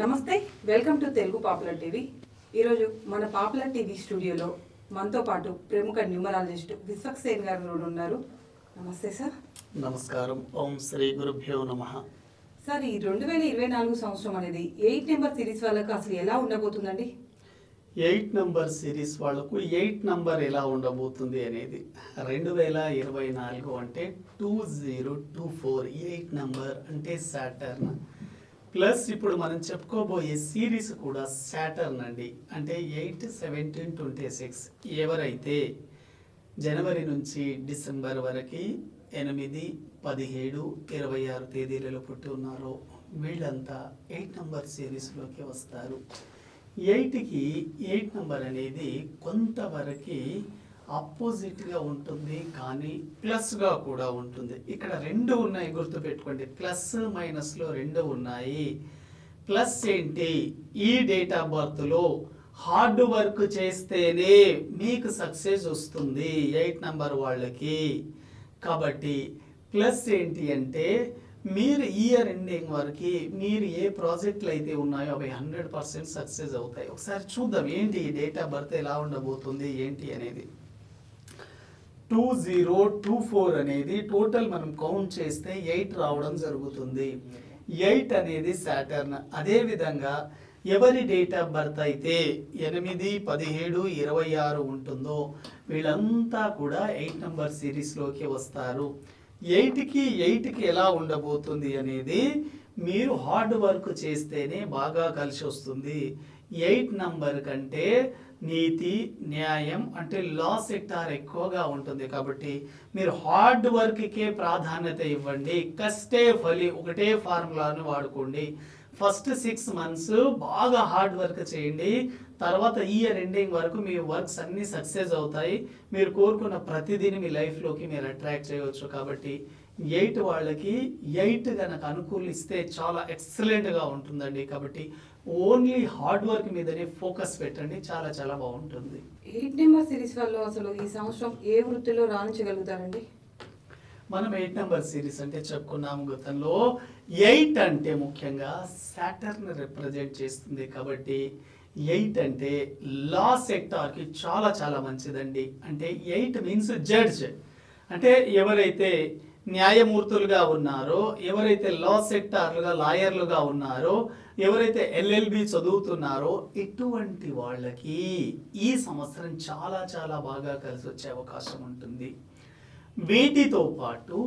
నమస్తే welcome to Telugu popular TV. ఈరోజు మన పాపులర్ టీవీ స్టూడియోలో మనతో పాటు ప్రముఖ న్యూమరాలజిస్ట్ విశ్వక్సేన్ గారు కూడా ఉన్నారు. నమస్తే సార్. నమస్కారం. ఓం శ్రీ గురుభ్యో నమ. సార్ ఈ రెండు వేల ఇరవై నాలుగు సంవత్సరం అనేది ఎయిట్ నెంబర్ సిరీస్ వాళ్ళకు అసలు ఎలా ఉండబోతుందండి? ఎయిట్ నంబర్ సిరీస్ వాళ్ళకు ఎయిట్ నంబర్ ఎలా ఉండబోతుంది అనేది రెండు వేల ఇరవై నాలుగు అంటే two zero two four eight number అంటే సాటర్న్. ప్లస్ ఇప్పుడు మనం చెప్పుకోబోయే సిరీస్ కూడా సాటర్న్ అండి. అంటే ఎయిట్ సెవెంటీన్ ట్వంటీ సిక్స్ ఎవరైతే జనవరి నుంచి డిసెంబర్ వరకు ఎనిమిది పదిహేడు ఇరవై ఆరు తేదీలలో పుట్టి ఉన్నారో వీళ్ళంతా ఎయిట్ నంబర్ సిరీస్లోకి వస్తారు. ఎయిట్కి ఎయిట్ నెంబర్ అనేది కొంతవరకు ఆపోజిట్గా ఉంటుంది కానీ ప్లస్గా కూడా ఉంటుంది. ఇక్కడ రెండు ఉన్నాయి గుర్తుపెట్టుకోండి. ప్లస్ మైనస్లో రెండు ఉన్నాయి. ప్లస్ ఏంటి? ఈ డేట్ ఆఫ్ బర్త్లో హార్డ్ వర్క్ చేస్తేనే మీకు సక్సెస్ వస్తుంది. ఎయిట్ నంబర్ వాళ్ళకి. కాబట్టి ప్లస్ ఏంటి అంటే మీరు ఇయర్ ఎండింగ్ వరకు మీరు ఏ ప్రాజెక్టులు అయితే ఉన్నాయో అవి హండ్రెడ్ పర్సెంట్ సక్సెస్ అవుతాయి. ఒకసారి చూద్దాం ఏంటి ఈ డేట్ ఆఫ్ బర్త్ ఎలా ఉండబోతుంది ఏంటి అనేది. టూ జీరో టూ ఫోర్ అనేది టోటల్ మనం కౌంట్ చేస్తే ఎయిట్ రావడం జరుగుతుంది. ఎయిట్ అనేది సాటర్న్ అదేవిధంగా ఎవరి డేట్ ఆఫ్ బర్త్ అయితే ఎనిమిది పదిహేడు ఇరవై ఆరు ఉంటుందో వీళ్ళంతా కూడా ఎయిట్ నెంబర్ సిరీస్లోకి వస్తారు. ఎయిట్కి ఎయిట్కి ఎలా ఉండబోతుంది అనేది మీరు హార్డ్ వర్క్ చేస్తేనే బాగా కలిసి వస్తుంది. ఎయిట్ నంబర్ కంటే నీతి న్యాయం అంటే లా సెక్టార్ ఎక్కువగా ఉంటుంది కాబట్టి మీరు హార్డ్ వర్క్కే ప్రాధాన్యత ఇవ్వండి. కష్టే ఫలి ఒకటే ఫార్ములాను వాడుకోండి. ఫస్ట్ సిక్స్ మంత్స్ బాగా హార్డ్ వర్క్ చేయండి. తర్వాత ఇయర్ ఎండింగ్ వరకు మీ వర్క్స్ అన్నీ సక్సెస్ అవుతాయి. మీరు కోరుకున్న ప్రతిదీని మీ లైఫ్లోకి మీరు అట్రాక్ట్ చేయవచ్చు కాబట్టి ఎయిట్ వాళ్ళకి ఎయిట్ కనుక అనుకూలిస్తే చాలా ఎక్సలెంట్గా ఉంటుందండి. కాబట్టి ఓన్లీ హార్డ్ వర్క్ మీదనే ఫోకస్ పెట్టండి. చాలా చాలా బాగుంటుంది. ఎయిట్ నెంబర్ సిరీస్ వాళ్ళు అసలు ఈ సంవత్సరం ఏ వృత్తిలో రాణించగలుగుతారండి? మనం ఎయిట్ నెంబర్ సిరీస్ అంటే చెప్పుకున్నాము గతంలో. ఎయిట్ అంటే ముఖ్యంగా సాటర్న్ రిప్రజెంట్ చేస్తుంది కాబట్టి ఎయిట్ అంటే లా సెక్టార్కి చాలా చాలా మంచిదండి. అంటే ఎయిట్ మీన్స్ జడ్జ్. అంటే ఎవరైతే న్యాయమూర్తులుగా ఉన్నారో ఎవరైతే లా సెక్టార్లుగా లాయర్లుగా ఉన్నారో ఎవరైతే ఎల్ఎల్బి చదువుతున్నారో ఇటువంటి వాళ్ళకి ఈ సంవత్సరం చాలా చాలా బాగా కలిసి వచ్చే అవకాశం ఉంటుంది. వీటితో పాటు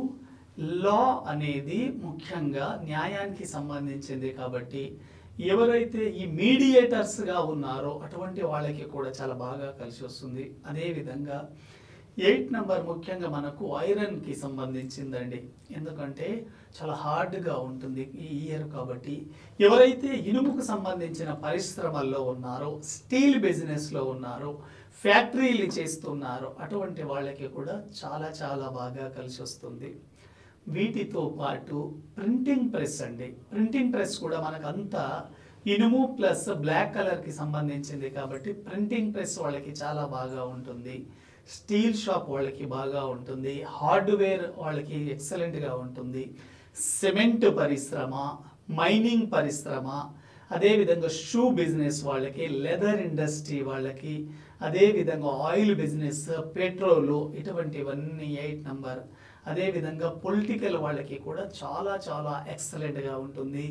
లా అనేది ముఖ్యంగా న్యాయానికి సంబంధించింది కాబట్టి ఎవరైతే ఈ మీడియేటర్స్గా ఉన్నారో అటువంటి వాళ్ళకి కూడా చాలా బాగా కలిసి వస్తుంది. అదేవిధంగా ఎయిట్ నెంబర్ ముఖ్యంగా మనకు ఐరన్కి సంబంధించిందండి. ఎందుకంటే చాలా హార్డ్గా ఉంటుంది ఈ ఇయర్ కాబట్టి. ఎవరైతే ఇనుముకు సంబంధించిన పరిశ్రమల్లో ఉన్నారో స్టీల్ బిజినెస్లో ఉన్నారో ఫ్యాక్టరీలు చేస్తున్నారో అటువంటి వాళ్ళకి కూడా చాలా చాలా బాగా కలిసి వస్తుంది వీటితో పాటు ప్రింటింగ్ ప్రెస్ అండి. ప్రింటింగ్ ప్రెస్ కూడా మనకు అంతా ఇనుము ప్లస్ బ్లాక్ కలర్కి సంబంధించింది కాబట్టి ప్రింటింగ్ ప్రెస్ వాళ్ళకి చాలా బాగా ఉంటుంది. స్టీల్ షాప్ వాళ్ళకి బాగా ఉంటుంది హార్డ్వేర్ వాళ్ళకి ఎక్సలెంట్గా ఉంటుంది. సిమెంట్ పరిశ్రమ మైనింగ్ పరిశ్రమ అదేవిధంగా షూ బిజినెస్ వాళ్ళకి లెదర్ ఇండస్ట్రీ వాళ్ళకి అదేవిధంగా ఆయిల్ బిజినెస్ పెట్రోలు ఇటువంటివన్నీ ఎయిట్ నంబర్. అదేవిధంగా పొలిటికల్ వాళ్ళకి కూడా చాలా చాలా ఎక్సలెంట్గా ఉంటుంది.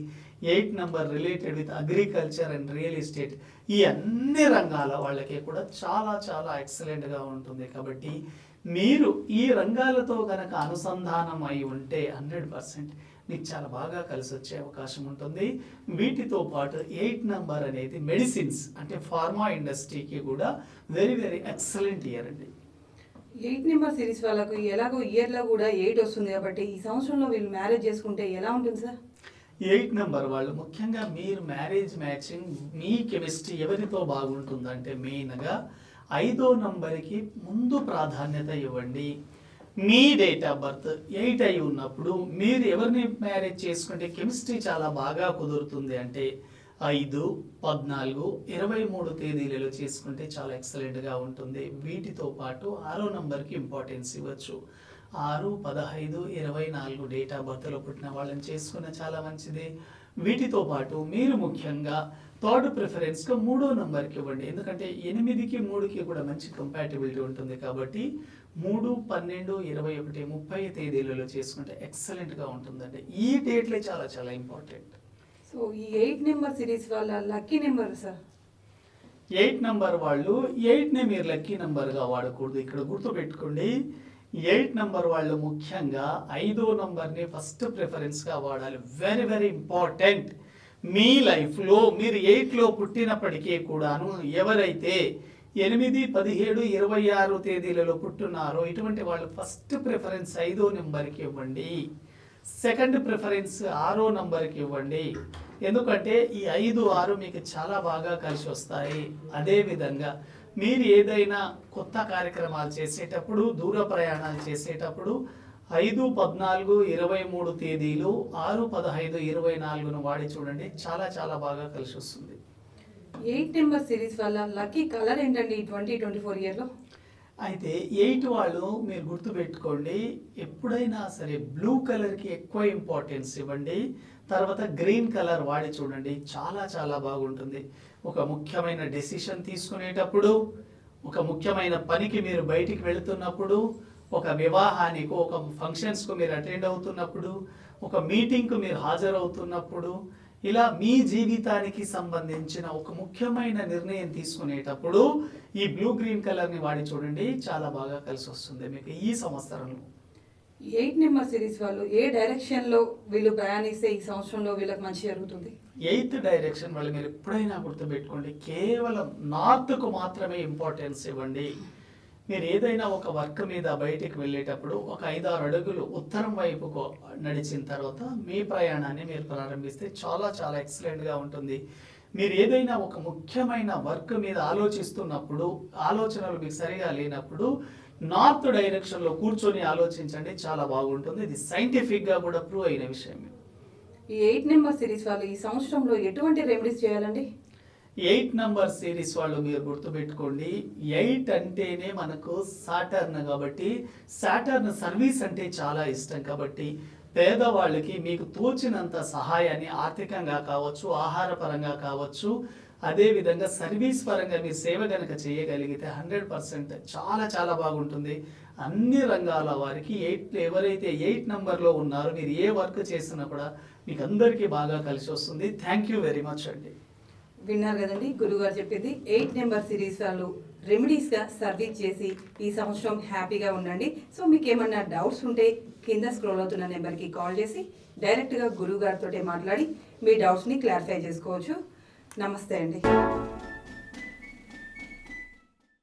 Eight number related with agriculture and real estate. ఈ అన్ని రంగాల వాళ్ళకి కూడా చాలా చాలా ఎక్సలెంట్గా ఉంటుంది. కాబట్టి మీరు ఈ రంగాలతో కనుక అనుసంధానం అయి ఉంటే హండ్రెడ్ పర్సెంట్ మీకు చాలా బాగా కలిసి వచ్చే అవకాశం ఉంటుంది. వీటితో పాటు ఎయిట్ నెంబర్ అనేది మెడిసిన్స్ అంటే ఫార్మా ఇండస్ట్రీకి కూడా వెరీ వెరీ ఎక్సలెంట్ ఇయర్ అండి. ఎయిట్ నెంబర్ సిరీస్ వాళ్ళకు ఎలాగో ఇయర్లో కూడా ఎయిట్ వస్తుంది కాబట్టి ఈ సంవత్సరంలో వీళ్ళు మ్యారేజ్ చేసుకుంటే ఎలా ఉంటుంది సార్? ఎయిట్ నెంబర్ వాళ్ళు ముఖ్యంగా మీరు మ్యారేజ్ మ్యాచింగ్ మీ కెమిస్ట్రీ ఎవరితో బాగుంటుందంటే మెయిన్గా ఐదో నంబర్కి ముందు ప్రాధాన్యత ఇవ్వండి. మీ డేట్ ఆఫ్ బర్త్ ఎయిట్ అయి ఉన్నప్పుడు మీరు ఎవరిని మ్యారేజ్ చేసుకుంటే కెమిస్ట్రీ చాలా బాగా కుదురుతుంది అంటే ఐదు పద్నాలుగు ఇరవై మూడు తేదీలలో చేసుకుంటే చాలా ఎక్సలెంట్గా ఉంటుంది. వీటితో పాటు ఆరో నంబర్కి ఇంపార్టెన్స్ ఇవ్వచ్చు. ఆరు పదహైదు ఇరవై నాలుగు డేట్ ఆఫ్ బర్త్లో పుట్టిన వాళ్ళని చేసుకున్న చాలా మంచిది. వీటితో పాటు మీరు ముఖ్యంగా థర్డ్ ప్రిఫరెన్స్గా మూడో నెంబర్కి ఇవ్వండి. ఎందుకంటే ఎనిమిదికి మూడుకి కూడా మంచి కంపాటిబిలిటీ ఉంటుంది కాబట్టి మూడు పన్నెండు ఇరవై ఒకటి ముప్పై తేదీలలో చేసుకుంటే ఎక్సలెంట్గా ఉంటుందండి. ఈ డేట్లే చాలా చాలా ఇంపార్టెంట్ సో ఈ ఎయిట్ నెంబర్ సిరీస్ వాళ్ళ lucky number sir? Eight number వాళ్ళు ఎయిట్ని మీరు లక్కీ నంబర్గా వాడకూడదు. ఇక్కడ గుర్తుపెట్టుకోండి. ఎయిట్ నంబర్ వాళ్ళు ముఖ్యంగా ఐదో నంబర్ని ఫస్ట్ ప్రిఫరెన్స్గా వాడాలి. వెరీ వెరీ ఇంపార్టెంట్ మీ లైఫ్లో మీరు ఎయిట్లో పుట్టినప్పటికీ కూడాను ఎవరైతే ఎనిమిది పదిహేడు ఇరవై ఆరు తేదీలలో పుట్టున్నారో ఇటువంటి వాళ్ళు ఫస్ట్ ప్రిఫరెన్స్ ఐదో నెంబర్కి ఇవ్వండి. సెకండ్ ప్రిఫరెన్స్ ఆరో నంబర్కి ఇవ్వండి. ఎందుకంటే ఈ ఐదు ఆరు మీకు చాలా బాగా కలిసి వస్తాయి. అదేవిధంగా మీరు ఏదైనా కొత్త కార్యక్రమాలు చేసేటప్పుడు దూర ప్రయాణాలు చేసేటప్పుడు ఐదు పద్నాలుగు ఇరవై మూడు తేదీలు ఆరు పదహైదు ఇరవై నాలుగును వాడి చూడండి. చాలా చాలా బాగా కలిసి వస్తుంది. ఎయిట్ నెంబర్ సిరీస్ వల్ల లక్కీ కలర్ ఏంటండి ట్వంటీ ట్వంటీ ఫోర్ ఇయర్లో అయితే ఎయిట్ వాళ్ళు మీరు గుర్తుపెట్టుకోండి ఎప్పుడైనా సరే బ్లూ కలర్కి ఎక్కువ ఇంపార్టెన్స్ ఇవ్వండి తర్వాత గ్రీన్ కలర్ వాడి చూడండి. చాలా చాలా బాగుంటుంది. ఒక ముఖ్యమైన డెసిషన్ తీసుకునేటప్పుడు ఒక ముఖ్యమైన పనికి మీరు బయటికి వెళుతున్నప్పుడు ఒక వివాహానికి ఒక ఫంక్షన్స్కు మీరు అటెండ్ అవుతున్నప్పుడు ఒక మీటింగ్కు మీరు హాజరవుతున్నప్పుడు ఇలా మీ జీవితానికి సంబంధించిన ఒక ముఖ్యమైన నిర్ణయం తీసుకునేటప్పుడు ఈ బ్లూ గ్రీన్ కలర్ని వాడి చూడండి చాలా బాగా కలిసి వస్తుంది మీకు ఈ సంవత్సరంలో. ఎయిట్ నెంబర్ సిరీస్ వాళ్ళు ఏ డైరెక్షన్లో వీళ్ళు ప్రయాణిస్తే ఈ సంవత్సరంలో వీళ్ళకి మంచి జరుగుతుంది? ఎయిత్ డైరెక్షన్ వాళ్ళు మీరు ఎప్పుడైనా గుర్తుపెట్టుకోండి కేవలం నార్త్కు మాత్రమే ఇంపార్టెన్స్ ఇవ్వండి. మీరు ఏదైనా ఒక వర్క్ మీద బయటికి వెళ్ళేటప్పుడు ఒక ఐదారు అడుగులు ఉత్తరం వైపుకు నడిచిన తర్వాత మీ ప్రయాణాన్ని మీరు ప్రారంభిస్తే చాలా చాలా ఎక్సలెంట్గా ఉంటుంది. మీరు ఏదైనా ఒక ముఖ్యమైన వర్క్ మీద ఆలోచిస్తున్నప్పుడు ఆలోచనలు మీకు సరిగా లేనప్పుడు నార్త్ డైరెక్షన్లో కూర్చొని ఆలోచించండి చాలా బాగుంటుంది. ఇది సైంటిఫిక్గా కూడా ప్రూవ్ అయిన విషయం ఈ ఎయిట్ నెంబర్ సిరీస్ వాళ్ళు ఈ సంవత్సరంలో ఎటువంటి రెమెడీస్ చేయాలండి? ఎయిట్ నంబర్ సిరీస్ వాళ్ళు మీరు గుర్తుపెట్టుకోండి. ఎయిట్ అంటేనే మనకు సాటర్న్ కాబట్టి సాటర్న్ సర్వీస్ అంటే చాలా ఇష్టం కాబట్టి పేదవాళ్ళకి మీకు తోచినంత సహాయాన్ని ఆర్థికంగా కావచ్చు ఆహారపరంగా కావచ్చు అదే విధంగా సర్వీస్ పరంగా మీరు సేవ కనుక చేయగలిగితే హండ్రెడ్ పర్సెంట్ చాలా చాలా బాగుంటుంది. అన్ని రంగాల వారికి ఎయిట్ ఎవరైతే ఎయిట్ నంబర్లో ఉన్నారో మీరు ఏ వర్క్ చేసినా కూడా మీకు అందరికీ బాగా కలిసి వస్తుంది. థ్యాంక్ యూ వెరీ మచ్ అండి. విన్నారు కదండి గురుగారు చెప్పింది ఎయిట్ నెంబర్ సిరీస్ వాళ్ళు రెమెడీస్గా సర్వీస్ చేసి ఈ సంవత్సరం హ్యాపీగా ఉండండి. సో మీకు ఏమన్నా డౌట్స్ ఉంటే కింద స్క్రోల్ అవుతున్న నెంబర్కి కాల్ చేసి డైరెక్ట్గా గురువు గారితో మాట్లాడి మీ డౌట్స్ని క్లారిఫై చేసుకోవచ్చు. నమస్తే అండి.